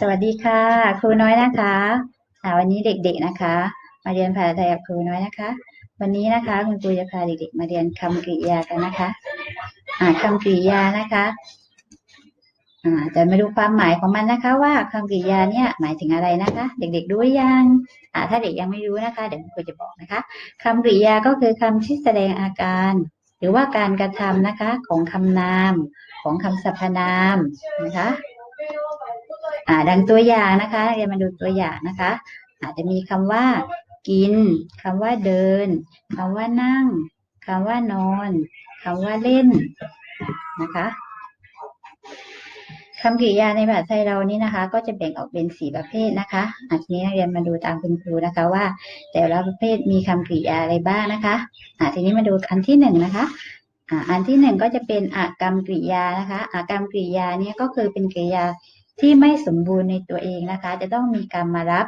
สวัสดีค่ะ ครูน้อยนะคะวันนี้เด็กๆนะคะ มาเรียนภาษาไทยกับครูน้อยนะคะ วันนี้นะคะคุณครูจะพาเด็กๆ มาเรียนคำกริยากันนะคะอ่าคำกริยานะคะจะมาดูความหมายของมันนะคะ ว่าคำกริยาเนี่ยหมายถึงอะไรนะคะ เด็กๆรู้ยังถ้าเด็กยังไม่รู้นะคะเดี๋ยวคุณครูจะบอกนะคะคำกริยาก็คือคำที่แสดงอาการ หรือว่าการกระทำนะคะของคำนามของคำสรรพนามนะคะ อ่าดังตัวอย่างนะคะเรียนมาดูตัวอย่างนะคะ อาจจะมีคำว่า กินคำว่าเดินคำว่านั่งคำว่านอนคำว่าเล่นนะคะคำกริยาในภาษาไทยเรานี้นะคะ ก็จะแบ่งออกเป็นสี่ประเภทนะคะอาทีนี้นักเรียนมาดูตามคุณครูนะคะว่า แต่ละประเภทมีคำกริยาอะไรบ้างนะคะอาทีนี้มาดูอันที่หนึ่งนะคะอันที่หนึ่งก็จะเป็นอากรรมกริยานะคะอากรรมกริยาเนี่ยก็คือเป็นกริยา ที่ไม่สมบูรณ์ในตัวเองนะคะ จะต้องมีกรรมมารับ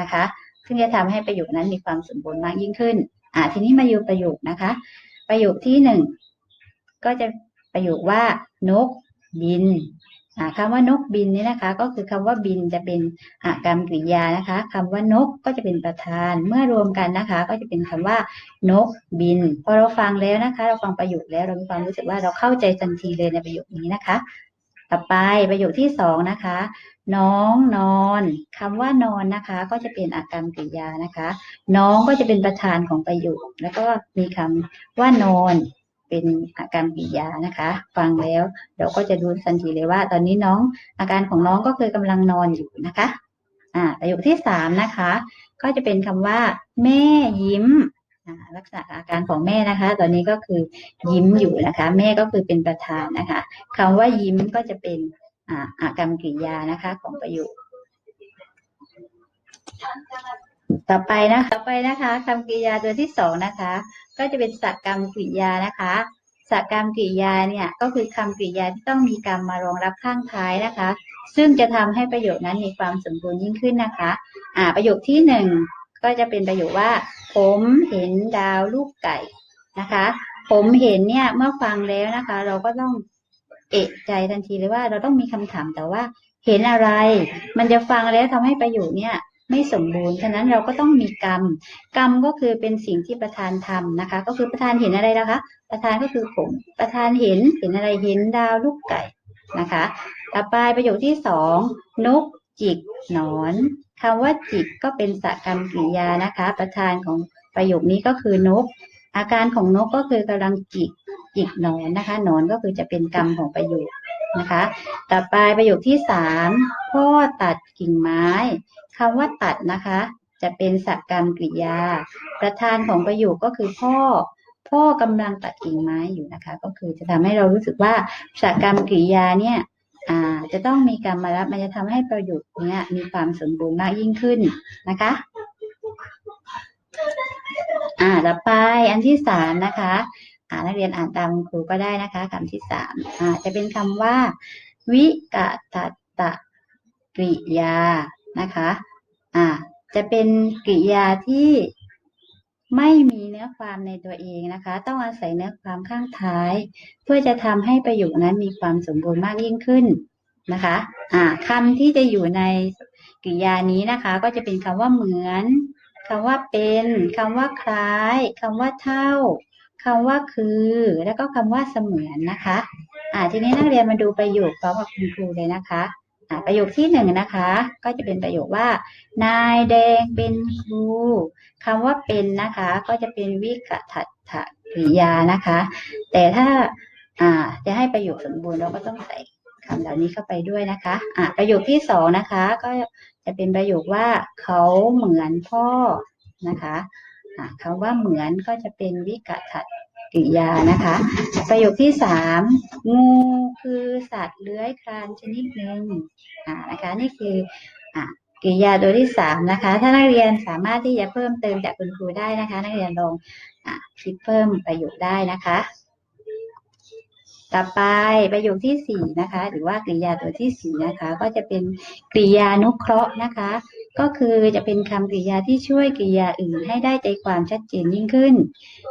นะคะ ซึ่งจะทำให้ประโยคนั้นมีความสมบูรณ์มากยิ่งขึ้นอ่าทีนี้มาอยู่ประโยคนะคะ ประโยคที่หนึ่งก็จะประโยคว่านกบินอ่าคำว่านกบินนี่นะคะ ก็คือคำว่าบินจะเป็นอากรรมกริยานะคะคำว่านกก็จะเป็นประธานเมื่อรวมกันนะคะ ก็จะเป็นคำว่านกบิน พอเราฟังแล้วนะคะ เราฟังประโยคแล้วเรามีความรู้สึกว่าเราเข้าใจทันทีเลยในประโยคนี้นะคะ ต่อไปประโยคที่สองนะคะ น้องนอนคำว่านอนนะคะ ก็จะเป็นอากรรมกริยานะคะ น้องก็จะเป็นประธานของประโยค แล้วก็มีคำว่านอนเป็นอาการกริยานะคะ ฟังแล้วเราก็จะรู้ทันทีเลยว่า ตอนนี้น้องอาการของน้องก็คือกำลังนอนอยู่นะคะ อ่าประโยคที่สามนะคะ ก็จะเป็นคำว่า แม่ยิ้ม ลักษณะอาการของแม่นะคะ ตอนนี้ก็คือยิ้มอยู่นะคะ แม่ก็คือเป็นประธานนะคะคำว่ายิ้มก็จะเป็นอาอากรรมกริยานะคะของประโยคต่อไปนะต่อไปนะคะคำกริยาตัวที่สองนะคะ ก็จะเป็นสักกรรมกริยานะคะสักกรรมกริยาเนี่ยก็คือคำกริยาที่ต้องมีกรรมมารองรับข้างท้ายนะคะ ซึ่งจะทำให้ประโยคนั้นมีความสมบูรณ์ยิ่งขึ้นนะคะ อ่า ประโยคที่หนึ่ง ก็จะเป็นประโยคว่า ผมเห็นดาวลูกไก่นะคะ ผมเห็นเนี่ยเมื่อฟังแล้วนะคะ เราก็ต้องเอะใจทันทีเลยว่าเราต้องมีคำถามแต่ว่า เห็นอะไร มันจะฟังแล้วทำให้ประโยคเนี่ยไม่สมบูรณ์ฉะนั้นเราก็ต้องมีกรรม กรรมก็คือเป็นสิ่งที่ประธานทำนะคะ ก็คือประธานเห็นอะไรนะคะ ประธานก็คือผมประธานเห็นเห็นอะไรเห็นดาวลูกไก่นะคะ ต่อไปประโยคที่สองนกจิกหนอน คำว่าจิกก็เป็นสกรรมกริยานะคะ ประธานของประโยคนี้ก็คือนก อาการของนกก็คือกำลังจิกจิกหนอนนะคะหนอนก็คือจะเป็นกรรมของประโยคนะคะ ต่อไปประโยคที่สามพ่อตัดกิ่งไม้คำว่าตัดนะคะ จะเป็นสกรรมกริยา ประธานของประโยคก็คือพ่อ พ่อกำลังตัดกิ่งไม้อยู่นะคะ ก็คือจะทำให้เรารู้สึกว่าสกรรมกริยาเนี่ย อ่าจะต้องมีการมารับมันจะทำให้ประโยคเนี้ยมีความสมบูรณ์มากยิ่งขึ้นนะคะ อ่าต่อไปอันที่สามนะคะอ่านักเรียนอ่านตามครูก็ได้นะคะคำที่สามอ่าจะเป็นคำว่า วิกตตะกริยานะคะ อ่าจะเป็นกริยาที่ ไม่มีเนื้อความในตัวเองนะคะ ต้องอาศัยเนื้อความข้างท้าย เพื่อจะทำให้ประโยคนั้นมีความสมบูรณ์มากยิ่งขึ้นนะคะอ่าคำที่จะอยู่ในกริยานี้นะคะ ก็จะเป็นคำว่าเหมือนคำว่าเป็นคำว่าคล้ายคำว่าเท่าคำว่าคือ แล้วก็คำว่าเสมือนนะคะ อ่าทีนี้นักเรียนมาดูประโยคพร้อมกับคุณครูเลยนะคะ ประโยคที่หนึ่งนะคะ ก็จะเป็นประโยคว่า นายแดงเป็นครูคำว่าเป็นนะคะ ก็จะเป็นวิกทัตถกริยานะคะ แต่ถ้าอ่าจะให้ประโยคสมบูรณ์เราก็ต้องใส่คำเหล่านี้เข้าไปด้วยนะคะอ่าประโยคที่สองนะคะ ก็จะเป็นประโยคว่าเขาเหมือนพ่อนะคะอ่าคำว่าเหมือนก็จะเป็นวิกทัต ริยานะคะ ประโยคที่สามงูคือสัตว์เลื้อยคลานชนิดหนึ่งอ่านะคะ นี่คืออ่ากริยาตัวที่สามนะคะ ถ้านักเรียนสามารถที่จะเพิ่มเติมจากคุณครูได้นะคะ นักเรียนลองอ่าคิดเพิ่มประโยคได้นะคะ ต่อไปประโยคที่สี่นะคะ หรือว่ากริยาตัวที่สี่นะคะ ก็จะเป็นกริยานุเคราะห์นะคะ ก็คือจะเป็นคำกริยาที่ช่วยกริยาอื่นให้ได้ใจความชัดเจนยิ่งขึ้น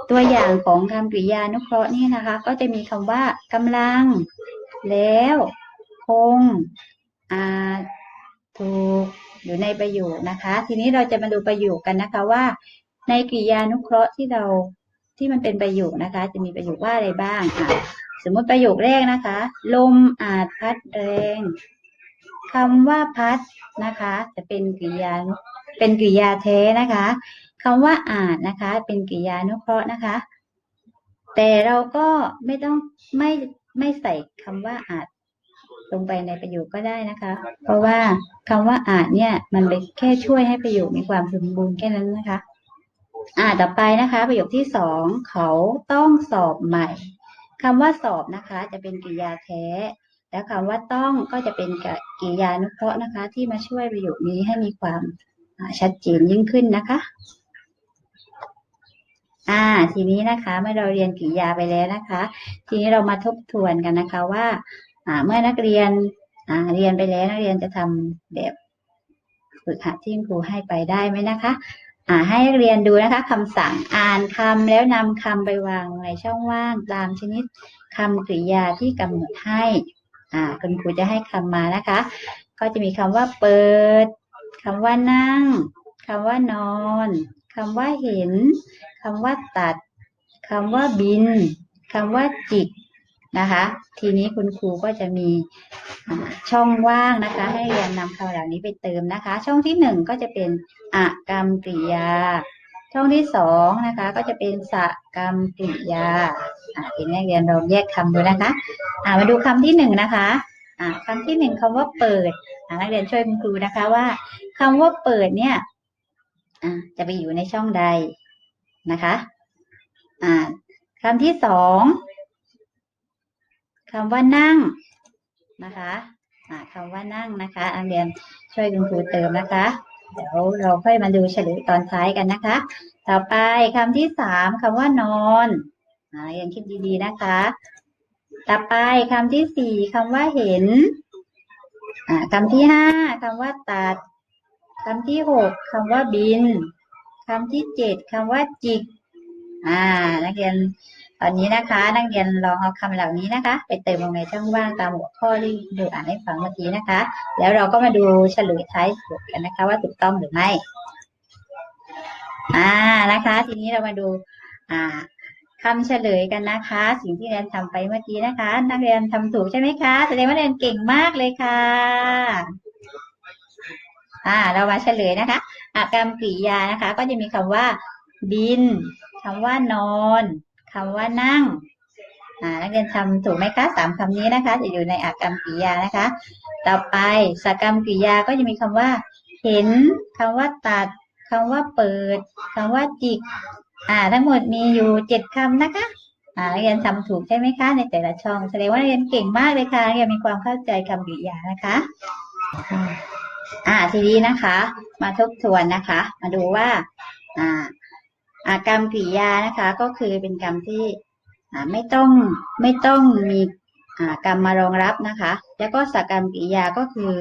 ตัวอย่างของคำกริยานุเคราะห์นี่นะคะ ก็จะมีคำว่ากำลัง แล้ว คงอาจอยู่ในประโยคนะคะ ทีนี้เราจะมาดูประโยคกันนะคะว่า ในกริยานุเคราะห์ที่เราที่มันเป็นประโยคนะคะ จะมีประโยคว่าอะไรบ้างค่ะ สมมติประโยคแรกนะคะ ลมอาจพัดแรง คำว่าพัดนะคะ จะเป็นกริยาเป็นกริยาแท้นะคะคำว่าอาจนะคะ เป็นกริยานุเคราะห์นะคะ แต่เราก็ไม่ต้องไม่ไม่ใส่คำว่าอาจลงไปในประโยคก็ได้นะคะ เพราะว่าคำว่าอาจเนี่ย มันเป็นแค่ช่วยให้ประโยคมีความสมบูรณ์แค่นั้นนะคะ อ่าต่อไปนะคะ ประโยคที่สองเขาต้องสอบใหม่คำว่าสอบนะคะ จะเป็นกริยาแท้ แล้วคำว่าต้องก็จะเป็นกิริยานุเคราะห์นะคะ ที่มาช่วยประโยคนี้ให้มีความชัดเจนยิ่งขึ้นนะคะ อ่า ทีนี้นะคะ เมื่อเราเรียนกิริยาไปแล้วนะคะ ทีนี้เรามาทบทวนกันนะคะว่าเมื่อนักเรียนเรียนไปแล้วนักเรียนจะทำแบบฝึกหัดที่ครูให้ไปได้ไหมนะคะอ่าให้นักเรียนดูนะคะคำสั่งอ่านคำแล้วนำคำไปวางในช่องว่างตามชนิดคำกริยาที่กำหนดให้ อ่าคุณครูจะให้คำมานะคะ ก็จะมีคำว่าเปิดคำว่านั่งคำว่านอนคำว่าเห็นคำว่าตัดคำว่าบินคำว่าจิกนะคะ ทีนี้คุณครูก็จะมีช่องว่างนะคะ ให้เรียนนำคำเหล่านี้ไปเติมนะคะ ช่องที่หนึ่งก็จะเป็นอากรรมกริยา ช่องที่สองนะคะ ก็จะเป็นสกรรมกริยา อ่าทีนี้นักเรียนเราแยกคำดูนะคะอ่ามาดูคำที่หนึ่งนะคะอ่าคำที่หนึ่งคำว่าเปิดอ่านักเรียนช่วยคุณครูนะคะว่าคำว่าเปิดเนี่ยอ่าจะไปอยู่ในช่องใดนะคะอ่าคำที่สองคำว่านั่งนะคะอ่าคำว่านั่งนะคะนักเรียนช่วยคุณครูเติมนะคะเดี๋ยวเราค่อยมาดูเฉลยตอนท้ายกันนะคะ ต่อไปคำที่สามคำว่านอน ยนคิดดีๆนะคะ ต่อไปคำที่สี่คำว่าเห็นคำที่ห้าคำว่าตัดคำที่หกคำว่าบินคำที่เจ็ดคำว่าจิก อ่า นักเรียนตอนนี้นะคะ นักเรียนลองเอาคำเหล่านี้นะคะ ไปเติมลงในช่องว่างตามหัวข้อที่ดูอ่านให้ฟังเมื่อกี้นะคะ แล้วเราก็มาดูเฉลยท้ายบทกันนะคะ ว่าถูกต้องหรือไม่ อ่านะคะ ทีนี้เรามาดู อ่า คำเฉลยกันนะคะ สิ่งที่เรียนทำไปเมื่อกี้นะคะ นักเรียนทำถูกใช่ไหมคะแสดงว่าเรียนเก่งมากเลยค่ะ อ่า เรามาเฉลยนะคะอากรรมกริยานะคะ ก็จะมีคำว่า บินคำว่านอนคำว่านั่งอ่านักเรียนทำถูกไหมคะสามคำนี้นะคะ จะอยู่ในอากรรมกริยานะคะ ต่อไปสกรรมกริยาก็จะมีคำว่า เห็นคำว่าตัดคำว่าเปิดคำว่าจิก อ่า ทั้งหมดมีอยู่เจ็ดคำนะคะ อ่าเรียนทำถูกใช่ไหมคะ ในแต่ละช่อง แสดงว่าเรียนเก่งมากเลยค่ะเรียนมีความเข้าใจคำกริยานะคะ อ่า ทีนี้นะคะ มาทบทวนนะคะ มาดูว่า อ่าอากรรมกริยานะคะ ก็คือเป็นกรรมที่อ่าไม่ต้องไม่ต้องมีอ่ากรรมมารองรับนะคะ แล้วก็สกรรมกริยาก็คือ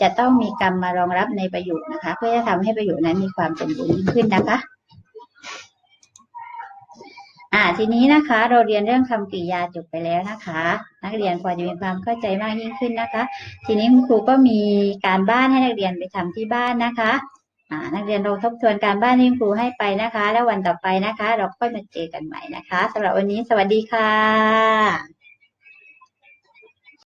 จะต้องมีกรรมมารองรับในประโยคนะคะ เพื่อจะทำให้ประโยคนั้นมีความสมบูรณ์ยิ่งขึ้นนะคะ อ่าทีนี้นะคะเราเรียนเรื่องคำกริยาจบไปแล้วนะคะ นักเรียนพอจะมีความเข้าใจมากยิ่งขึ้นนะคะ ทีนี้คุณครูก็มีการบ้านให้นักเรียนไปทำที่บ้านนะคะอ่านักเรียนเราทบทวนการบ้านที่คุณครูให้ไปนะคะ แล้ววันต่อไปนะคะ เราค่อยมาเจอกันใหม่นะคะสำหรับวันนี้สวัสดีค่ะ